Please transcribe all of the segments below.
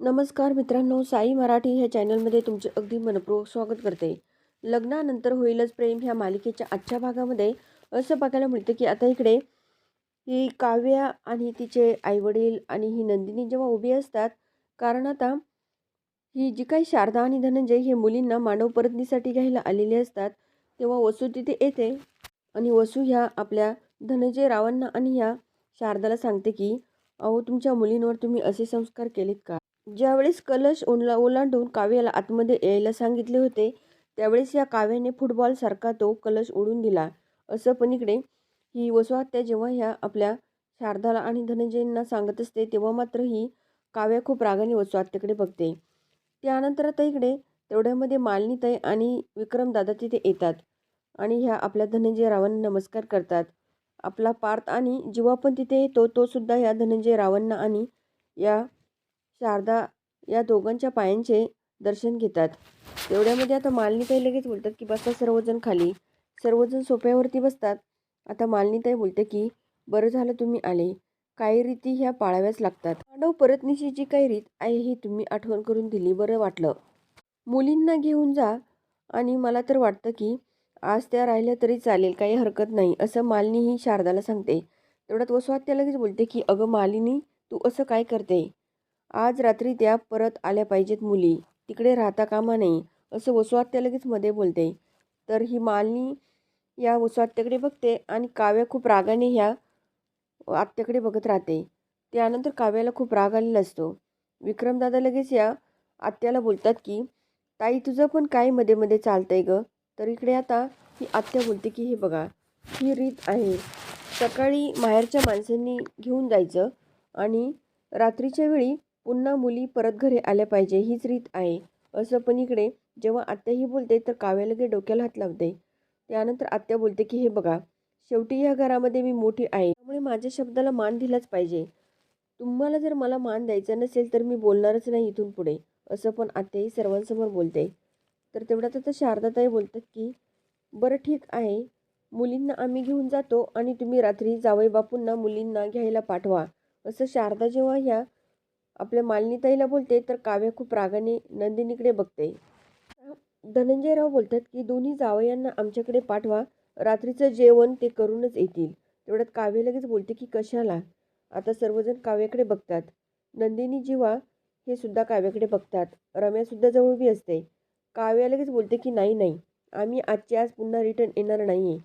नमस्कार मित्रांनो साई मराठी ह्या चॅनलमध्ये तुमचे अगदी मनपूर्वक स्वागत करते. लग्नानंतर होईलच प्रेम ह्या मालिकेच्या आजच्या भागामध्ये. असं बघायला मिळतं की आता इकडे ही काव्या आणि तिचे आईवडील आणि ही नंदिनी जेव्हा उभी असतात कारण आता ही जी काही शारदा आणि धनंजय हे मुलींना मानव परतनीसाठी घ्यायला आलेले असतात तेव्हा वसू तिथे येते आणि वसू ह्या आपल्या धनंजय रावांना आणि ह्या शारदाला सांगते की अहो तुमच्या मुलींवर तुम्ही असे संस्कार केलेत का? ज्यावेळेस कलश ओला ओलांडून काव्याला आतमध्ये यायला सांगितले होते त्यावेळेस या काव्याने फुटबॉलसारखा तो कलश ओढून दिला. असं पण इकडे ही वसुहत्या जेव्हा ह्या आपल्या शारदाला आणि धनंजयंना सांगत असते तेव्हा मात्र ही काव्या खूप रागाने वसुहत्याकडे बघते. त्यानंतर आता इकडे तेवढ्यामध्ये मालनीताई आणि विक्रमदादा तिथे येतात आणि ह्या आपल्या धनंजय रावांना नमस्कार करतात. आपला पार्थ आणि जीवा पण तिथे येतो तो सुद्धा या धनंजय रावांना आणि या शारदा या दोघांच्या पायांचे दर्शन घेतात. तेवढ्यामध्ये आता मालनीताई लगेच बोलतात की बसा सर्वजण खाली. सर्वजण सोप्यावरती बसतात. आता मालनीताई बोलते की बरं झालं तुम्ही आले. काही रीती ह्या पाळाव्याच लागतात. मानव परतनीची जी काही रीत आहे ही तुम्ही आठवण करून दिली बरं वाटलं. मुलींना घेऊन जा आणि मला तर वाटतं की आज त्या राहिल्या तरी चालेल काही हरकत नाही असं मालिनी ही शारदाला सांगते. तेवढ्यात वसुहत्या लगेच बोलते की अगं मालिनी तू असं काय करते? आज रात्री त्या परत आल्या पाहिजेत मुली. तिकडे राहता कामा नाही असं वसुआत्या लगेच मध्ये बोलते. तर ही मालिनी या वसुआत्याकडे बघते आणि काव्या खूप रागाने ह्या आत्याकडे बघत राहते. त्यानंतर काव्याला खूप राग आलेला असतो. विक्रमदादा लगेच या आत्याला बोलतात की ताई तुझं पण काय मध्ये मध्ये चालतंय गं? तर इकडे आता ही आत्या बोलते की हे बघा ही रीत आहे. सकाळी माहेरच्या माणसांनी घेऊन जायचं आणि रात्रीच्या वेळी पुन्हा मुली परत घरी आल्या पाहिजे हीच रीत आहे. असं पण इकडे जेव्हा आत्याही बोलते तर काव्या लगे डोक्याला हात लावते. त्यानंतर आत्या बोलते की हे बघा शेवटी या घरामध्ये मी मोठी आहे त्यामुळे माझ्या शब्दाला मान दिलाच पाहिजे. तुम्हाला जर मला मान द्यायचा नसेल तर मी बोलणारच नाही इथून पुढे. असं पण आत्याही सर्वांसमोर बोलते. तर तेवढ्यात आता शारदाताई बोलतात की बरं ठीक आहे मुलींना आम्ही घेऊन जातो आणि तुम्ही रात्री जावई बापूंना मुलींना घ्यायला पाठवा. असं शारदा जेव्हा ह्या आपल्या मालिनीताईला बोलते तर काव्या खूप रागाने नंदिनीकडे बघते. धनंजयराव बोलतात की दोन्ही जावयांना आमच्याकडे पाठवा रात्रीचं जेवण ते करूनच येतील. तेवढ्यात काव्य लगेच बोलते की कशाला? आता सर्वजण काव्याकडे बघतात. नंदिनी जीवा हे सुद्धा काव्याकडे बघतात. रम्यासुद्धा जवळ उभी असते. काव्या लगेच बोलते की नाही नाही आम्ही आजच्या आज पुन्हा रिटर्न येणार नाही आहे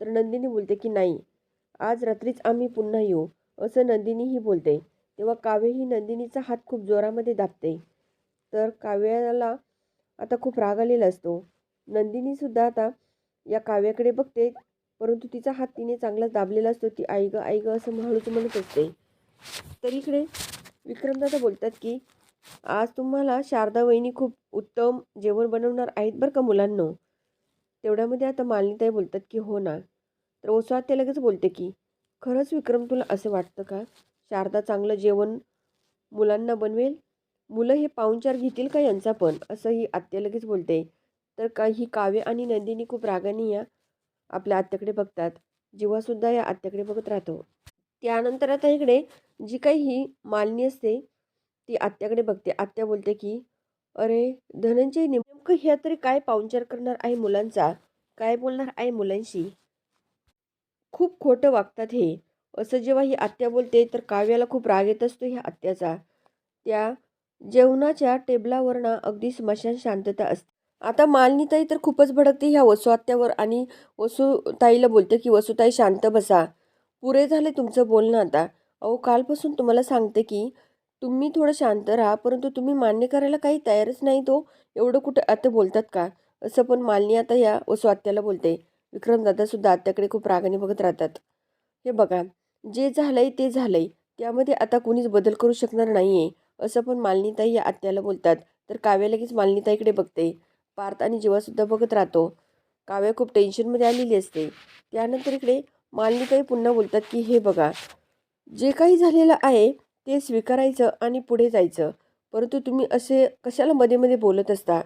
तर नंदिनी बोलते की नाही आज रात्रीच आम्ही पुन्हा येऊ. असं नंदिनीही बोलते. तेव्हा काव्य ही नंदिनीचा हात खूप जोरामध्ये दाबते. तर काव्याला आता खूप राग आलेला असतो. नंदिनीसुद्धा आता या काव्याकडे बघते परंतु तिचा हात तिने चांगलाच दाबलेला असतो. ती आई ग आई ग असं हळूच म्हणत असते. तर इकडे विक्रमदादा बोलतात की आज तुम्हाला शारदा वहिनी खूप उत्तम जेवण बनवणार आहेत बरं का मुलांनो? तेवढ्यामध्ये आता मालिनीताई बोलतात की हो ना. तर ओसवात ते लगेच बोलते की खरंच विक्रम तुला असं वाटतं का? शारदा चांगलं जेवण मुलांना बनवेल? मुलं हे पाहुणचार घेतील का यांचा पण? असं ही आत्या लगेच बोलते. तर काही काव्य आणि नंदिनी खूप रागाने या आपल्या आत्याकडे बघतात. जीवासुद्धा या आत्याकडे बघत राहतो. त्यानंतर आता इकडे जी काही ही मालनी असते ती आत्याकडे बघते. आत्या बोलते की अरे धनंजय नेमकं ह्या तरी काय पाहुणचार करणार आहे मुलांचा? काय बोलणार आहे मुलांशी? खूप खोटं वागतात हे. असं जेव्हा ही आत्या बोलते तर काव्याला खूप राग येत असतो ह्या आत्याचा. त्या जेवणाच्या टेबलावरनं अगदी स्मशान शांतता असते आता मालिनीताई तर खूपच भडकते ह्या वसुआत्यावर आणि वसुताईला बोलते की वसुताई शांत बसा. पुरे झाले तुमचं बोलणं आता. अहो कालपासून तुम्हाला सांगते की तुम्ही थोडं शांत राहा परंतु तुम्ही मान्य करायला काही तयारच नाही तो. एवढं कुठं आता बोलतात का? असं पण मालिनी आता या वसुआत्याला बोलते. विक्रमदादासुद्धा आत्याकडे खूप रागाने बघत राहतात. हे बघा जे झालंय ते झालंय. त्यामध्ये आता कोणीच बदल करू शकणार नाही आहे असं पण मालिनीताई या आत्याला बोलतात. तर काव्या लगेच मालिनीताईकडे बघते. पार्थ आणि जीवासुद्धा बघत राहतो. काव्या खूप टेन्शनमध्ये आलेली असते. त्यानंतर इकडे मालिनीताई पुन्हा बोलतात की हे बघा जे काही झालेलं आहे ते स्वीकारायचं आणि पुढे जायचं. परंतु तुम्ही असे कशाला मध्ये मध्ये बोलत असता?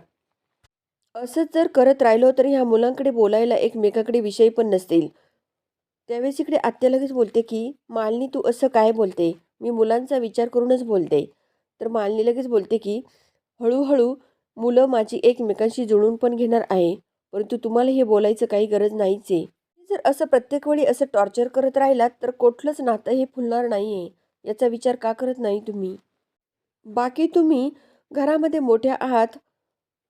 असंच जर करत राहिलो तर ह्या मुलांकडे बोलायला एकमेकाकडे विषय पण नसतील. त्यावेळेस इकडे आत्या लगेच बोलते की मालनी तू असं काय बोलते? मी मुलांचा विचार करूनच बोलते. तर मालनी लगेच बोलते की हळूहळू मुलं माझी एकमेकांशी जुळून पण घेणार आहे परंतु तुम्हाला हे बोलायचं काही गरज नाहीच. आहे जर असं प्रत्येक वेळी असं टॉर्चर करत राहिलात तर कुठलंच नातं हे फुलणार नाही आहे याचा विचार का करत नाही तुम्ही? बाकी तुम्ही घरामध्ये मोठ्या आहात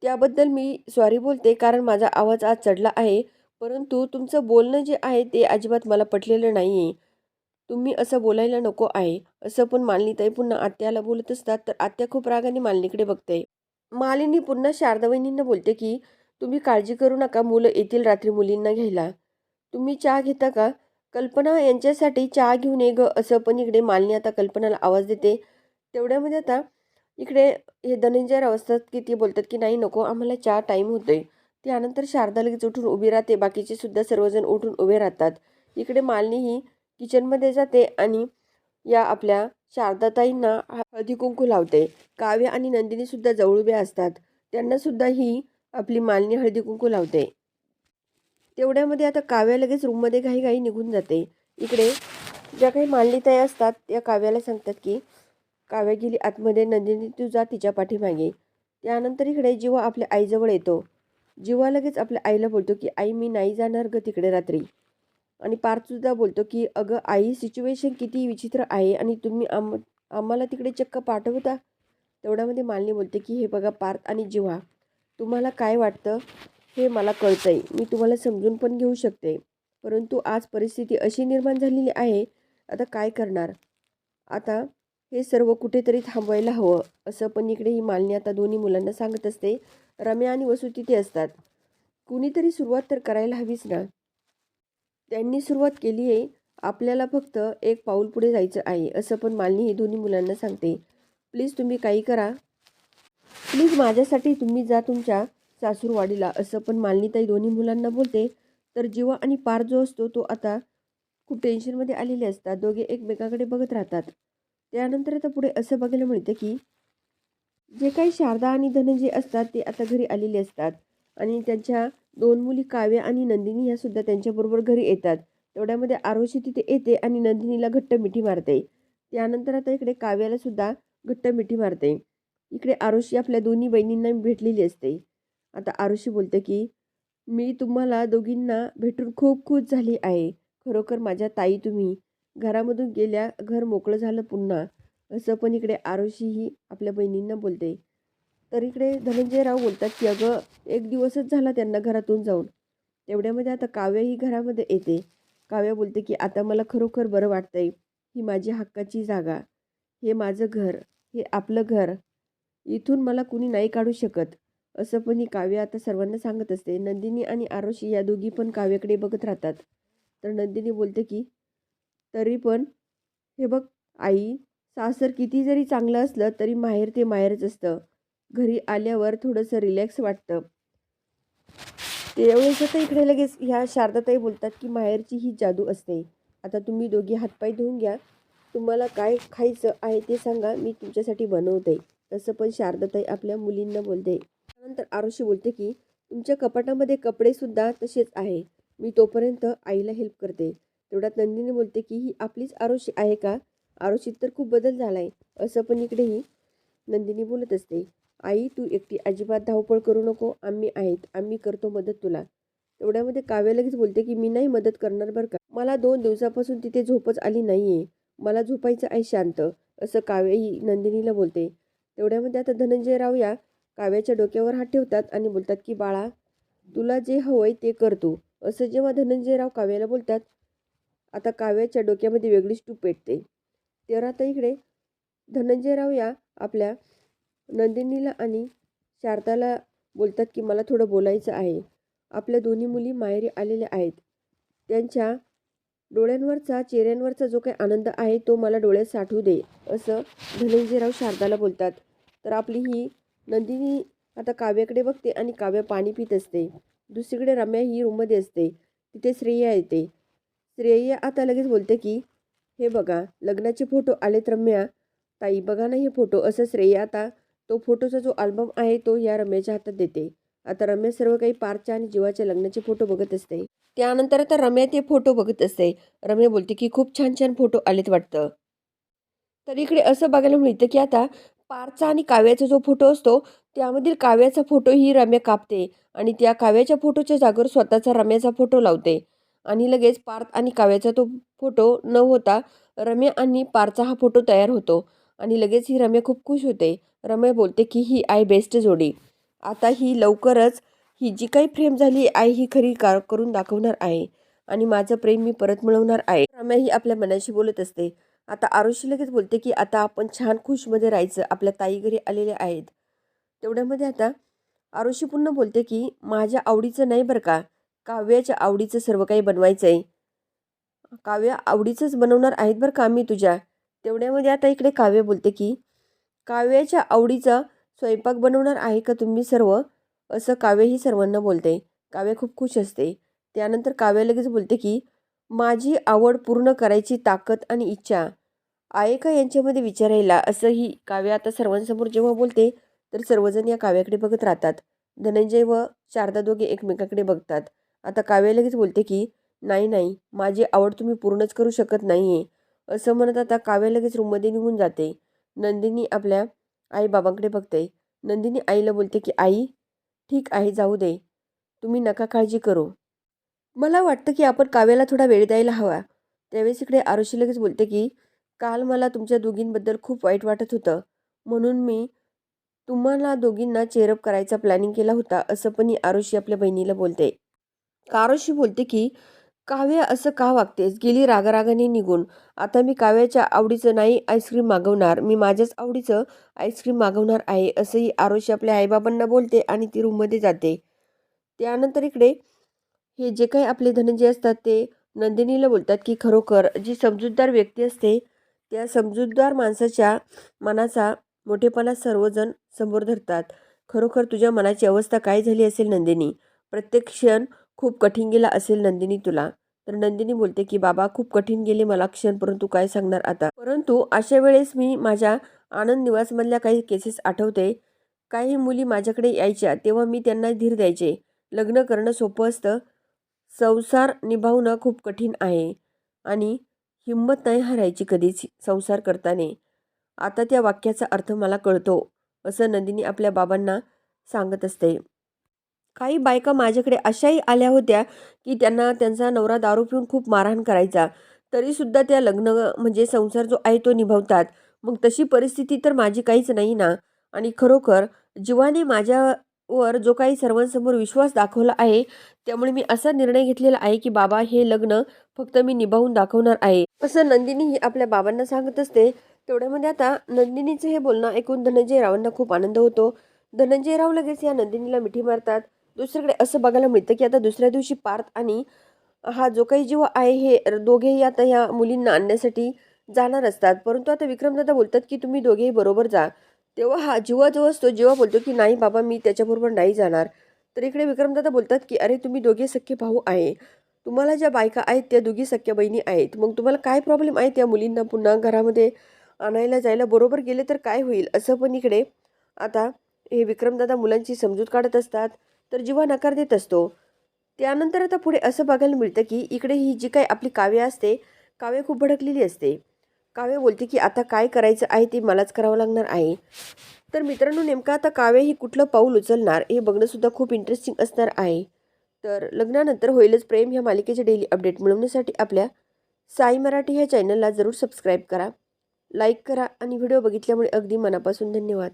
त्याबद्दल मी सॉरी बोलते कारण माझा आवाज आज चढला आहे. परंतु तुमचं बोलणं जे आहे ते अजिबात मला पटलेलं नाही आहे तुम्ही असं बोलायला नको आहे. असं पण मालिनीताई पुन्हा आत्याला बोलत असतात तर आत्या खूप रागाने मालिनीकडे बघते. मालिनी पुन्हा शारदावहिनींना बोलते की तुम्ही काळजी करू नका मुलं येतील रात्री मुलींना घ्यायला. तुम्ही चहा घेता का? कल्पना यांच्यासाठी चहा घेऊन ये ग. असं पण इकडे मालिनी आता कल्पनाला आवाज देते. तेवढ्यामध्ये आता इकडे हे धनंजयराव असतात की ते बोलतात की नाही नको आम्हाला चहा टाईम होतोय. त्यानंतर शारदा लगेच उठून उभी राहते. बाकीचे सुद्धा सर्वजण उठून उभे राहतात. इकडे मालिनी ही किचनमध्ये जाते आणि या आपल्या शारदाताईंना हळदी कुंकू लावते. काव्य आणि नंदिनी सुद्धा जवळ उभ्या असतात. त्यांना सुद्धा ही आपली मालिनी हळदी कुंकू लावते. तेवढ्यामध्ये आता काव्या लगेच रूममध्ये घाई निघून जाते. इकडे ज्या काही मालिनीताई असतात त्या काव्याला सांगतात की काव्या गेली आतमध्ये. नंदिनी तू जा तिच्या पाठीमागे. त्यानंतर इकडे जेव्हा आपल्या आईजवळ येतो. जीवा लगेच आपल्या आईला बोलतो की आई मी नाही जाणार ग तिकडे रात्री. आणि पार्थसुद्धा बोलतो की अगं आई सिच्युएशन किती विचित्र आहे आणि तुम्ही आम आम्हाला तिकडे चक्क पाठवता. तेवढ्यामध्ये मालिनी बोलते की हे बघा पार्थ आणि जिव्हा तुम्हाला काय वाटतं हे मला कळतं आहे मी तुम्हाला समजून पण घेऊ शकते. परंतु आज परिस्थिती अशी निर्माण झालेली आहे आता काय करणार? आता हे सर्व कुठेतरी थांबवायला हवं. असं पण इकडे ही मालिनी आता दोन्ही मुलांना सांगत असते. रम्या आणि वसू तिथे असतात. कुणीतरी सुरुवात तर करायला हवीच ना. त्यांनी सुरुवात केली आहे आपल्याला फक्त एक पाऊल पुढे जायचं आहे असं पण मालिनी ही दोन्ही मुलांना सांगते. प्लीज तुम्ही काही करा. प्लीज माझ्यासाठी तुम्ही जा तुमच्या सासूरवाडीला असं पण मालिनीताई दोन्ही मुलांना बोलते. तर जीवा आणि पार जो असतो तो आता खूप टेन्शनमध्ये आलेले असतात. दोघे एकमेकाकडे बघत राहतात. त्यानंतर आता पुढे असं बघायला मिळतं की जे काही शारदा आणि धनंजय असतात ते आता घरी आलेले असतात. आणि त्यांच्या दोन मुली काव्य आणि नंदिनी ह्या सुद्धा त्यांच्याबरोबर घरी येतात. तेवढ्यामध्ये आरोशी तिथे येते आणि नंदिनीला घट्ट मिठी मारते. त्यानंतर आता इकडे काव्याला सुद्धा घट्ट मिठी मारते. इकडे आरुषी आपल्या दोन्ही बहिणींना भेटलेली असते. आता आरुषी बोलते की मी तुम्हाला दोघींना भेटून खूप खुश झाली आहे. खरोखर माझ्या ताई तुम्ही. घरामधून गेल्या घर मोकळं झालं पुन्हा. असं पण इकडे आरुषी ही आपल्या बहिणींना बोलते. तर इकडे धनंजयराव बोलतात की अगं एक दिवसच झाला त्यांना घरातून जाऊन. तेवढ्यामध्ये आता काव्याही घरामध्ये येते. काव्य बोलते की आता मला खरोखर बरं वाटतंय. ही माझी हक्काची जागा. हे माझं घर. हे आपलं घर. इथून मला कुणी नाही काढू शकत. असं पण ही काव्य आता सर्वांना सांगत असते. नंदिनी आणि आरोशी या दोघी पण काव्याकडे बघत राहतात. तर नंदिनी बोलते की तरी पण हे बघ आई सासर किती जरी चांगलं असलं तरी माहेर ते माहेरच असतं. घरी आल्यावर थोडंसं रिलॅक्स वाटतं. त्यावेळेस तर इकडे लगेच ह्या शारदाताई बोलतात की माहेरची ही जादू असते. आता तुम्ही दोघी हातपाय धुवून घ्या. तुम्हाला काय खायचं आहे ते सांगा. मी तुमच्यासाठी बनवते. तसं पण शारदाताई आपल्या मुलींना बोलते. त्यानंतर आरुषी बोलते की तुमच्या कपाटामध्ये कपडेसुद्धा तसेच आहे. मी तोपर्यंत आईला हेल्प करते. तेवढ्यात नंदिनी बोलते की ही आपलीच आरुषी आहे का? आरुषीत तर खूप बदल झाला आहे असं पण इकडेही नंदिनी बोलत असते. आई तू एकटी अजिबात धावपळ करू नको. आम्ही आहेत. आम्ही करतो मदत तुला. तेवढ्यामध्ये काव्य लगेच बोलते की मी नाही मदत करणार बरं का? मला दोन दिवसापासून तिथे झोपच आली नाही आहे मला झोपायचं आहे शांत. असं काव्यही नंदिनीला बोलते. तेवढ्यामध्ये आता धनंजयराव या काव्याच्या डोक्यावर हात ठेवतात आणि बोलतात की बाळा तुला जे हवंय ते करतो असं जेव्हा धनंजयराव काव्याला बोलतात आता काव्याच्या डोक्यामध्ये वेगळीच टूप पेटते. तर आता इकडे धनंजयराव या आपल्या नंदिनीला आणि शारदाला बोलतात की मला थोडं बोलायचं आहे. आपल्या दोन्ही मुली माहेरी आलेल्या आहेत. त्यांच्या डोळ्यांवरचा चेहऱ्यांवरचा जो काही आनंद आहे तो मला डोळ्यात साठवू दे असं धनंजयराव शारदाला बोलतात. तर आपली ही नंदिनी आता काव्याकडे बघते आणि काव्य पाणी पित असते. दुसरीकडे रम्या ही रूममध्ये असते. तिथे श्रेया येते. श्रेया आता लगेच बोलते की हे बघा लग्नाचे फोटो आलेत रम्या ताई बघा ना हे फोटो असं श्रेया आता तो फोटोचा जो अल्बम आहे तो या रम्याच्या हातात देते. आता रम्या सर्व काही पारच्या आणि जीवाच्या लग्नाचे फोटो बघत असते. त्यानंतर आता रम्या ते फोटो बघत असते. रम्या बोलते की खूप छान छान फोटो आलेत वाटतं. तर इकडे असं बघायला मिळतं की आता पारचा आणि काव्याचा जो फोटो असतो त्यामधील काव्याचा फोटो ही रम्या कापते आणि त्या काव्याच्या फोटोच्या जागेवर स्वतःचा रम्याचा फोटो लावते. आणि लगेच पार्थ आणि काव्याचा तो फोटो न होता रम्या आणि पारचा हा फोटो तयार होतो. आणि लगेच ही रम्या खूप खुश होते. रम्या बोलते की ही आय बेस्ट जोडी. आता ही लवकरच ही जी काही प्रेम झाली आई ही खरी कार करून दाखवणार आहे. आणि माझं प्रेम मी परत मिळवणार आहे. रम्या ही आपल्या मनाशी बोलत असते. आता आरुषी लगेच बोलते की आता आपण छान खुशमध्ये राहायचं. आपल्या ताई घरी आलेल्या आहेत. तेवढ्यामध्ये आता आरुषी पुन्हा बोलते की माझ्या आवडीचं नाही बरं का. काव्याच्या आवडीचं सर्व काही बनवायचं आहे काव्य आवडीचंच बनवणार आहेत बरं का मी तुझ्या. तेवढ्यामध्ये आता इकडे काव्य बोलते की काव्याच्या आवडीचा स्वयंपाक बनवणार आहे का तुम्ही सर्व? असं काव्य ही सर्वांना बोलते. काव्य खूप खुश असते. त्यानंतर काव्य लगेच बोलते की माझी आवड पूर्ण करायची ताकद आणि इच्छा. आहे का यांच्यामध्ये विचारायला असं ही काव्य आता सर्वांसमोर जेव्हा बोलते तर सर्वजण या काव्याकडे बघत राहतात. धनंजय व शारदा दोघे एकमेकाकडे बघतात. आता काव्या लगेच बोलते की नाही नाही माझी आवड तुम्ही पूर्णच करू शकत नाही आहे असं म्हणत आता काव्या लगेच रूममध्ये निघून जाते. नंदिनी आपल्या आईबाबांकडे बघते. नंदिनी आईला बोलते की आई ठीक आहे जाऊ दे. तुम्ही नका काळजी करू. मला वाटतं की आपण काव्याला थोडा वेळ द्यायला हवा. त्यावेळेस इकडे आरुषी लगेच बोलते की काल मला तुमच्या दोघींबद्दल खूप वाईट वाटत होतं. म्हणून मी तुम्हाला दोघींना चेअरअप करायचा प्लॅनिंग केला होता असं पण ही आरुषी आपल्या बहिणीला बोलते. कारोशी बोलते की काव्य असं का वागतेस? गेली रागारागाने निघून. आता मी काव्याच्या आवडीचं नाही आईस्क्रीम मागवणार. मी माझ्याच आवडीचं आईस्क्रीम मागवणार आहे असंही आरोशी आपल्या आईबाबांना बोलते आणि ती रूममध्ये जाते. त्यानंतर इकडे हे जे काही आपले धनंजय असतात ते नंदिनीला बोलतात की खरोखर जी समजूतदार व्यक्ती असते त्या समजूतदार माणसाच्या मनाचा मोठेपणा सर्वजण समोर धरतात. खरोखर तुझ्या मनाची अवस्था काय झाली असेल नंदिनी? प्रत्येक क्षण खूप कठीण गेला असेल नंदिनी तुला. तर नंदिनी बोलते की बाबा खूप कठीण गेले मला क्षण परंतु काय सांगणार आता? परंतु अशा वेळेस मी माझ्या आनंद निवासमधल्या काही केसेस आठवते. काही मुली माझ्याकडे यायच्या तेव्हा मी त्यांना धीर द्यायचे. लग्न करणं सोपं असतं. संसार निभावणं खूप कठीण आहे. आणि हिंमत नाही हरायची कधीच संसार करताना. आता त्या वाक्याचा अर्थ मला कळतो असं नंदिनी आपल्या बाबांना सांगत असते. काही बायका माझ्याकडे अशाही आल्या होत्या की त्यांना त्यांचा नवरा दारू पिऊन खूप मारहाण करायचा. तरीसुद्धा त्या लग्न म्हणजे संसार जो आहे तो निभावतात. मग तशी परिस्थिती तर माझी काहीच नाही ना. आणि खरोखर जीवाने माझ्यावर जो काही सर्वांसमोर विश्वास दाखवला आहे त्यामुळे मी असा निर्णय घेतलेला आहे की बाबा हे लग्न फक्त मी निभावून दाखवणार आहे. असं नंदिनी ही आपल्या बाबांना सांगत असते. तेवढ्यामध्ये आता नंदिनीचं हे बोलणं ऐकून धनंजय रावांना खूप आनंद होतो. धनंजय राव लगेच या नंदिनीला मिठी मारतात. दुसरीकडे असं बघायला मिळतं की आता दुसऱ्या दिवशी पार्थ आणि हा जो काही जीव आहे हे दोघेही आता ह्या मुलींना आणण्यासाठी जाणार असतात. परंतु आता विक्रमदादा बोलतात की तुम्ही दोघेही बरोबर जा. तेव्हा हा जीवा जो असतो जेव्हा बोलतो की नाही बाबा मी त्याच्याबरोबर नाही जाणार. तर इकडे विक्रमदादा बोलतात की अरे तुम्ही दोघे सख्खे भाऊ आहे. तुम्हाला ज्या बायका आहेत त्या दोघी सख्या बहिणी आहेत. मग तुम्हाला काय प्रॉब्लेम आहे त्या मुलींना पुन्हा घरामध्ये आणायला जायला? बरोबर गेले तर काय होईल? असं पण इकडे आता हे विक्रमदादा मुलांची समजूत काढत असतात. तर जीवा नकार देत असतो त्यानंतर आता पुढे असं बघायला मिळतं की इकडे ही जी काही आपली काव्य असते काव्य खूप भडकलेली असते. काव्य बोलते की आता काय करायचं आहे ते मलाच करावं लागणार आहे. तर मित्रांनो नेमकं आता काव्य ही कुठलं पाऊल उचलणार हे बघणंसुद्धा खूप इंटरेस्टिंग असणार आहे. तर लग्नानंतर होईलच प्रेम ह्या मालिकेचे डेली अपडेट मिळवण्यासाठी आपल्या साई मराठी ह्या चॅनलला जरूर सबस्क्राईब करा लाईक करा आणि व्हिडिओ बघितल्यामुळे अगदी मनापासून धन्यवाद.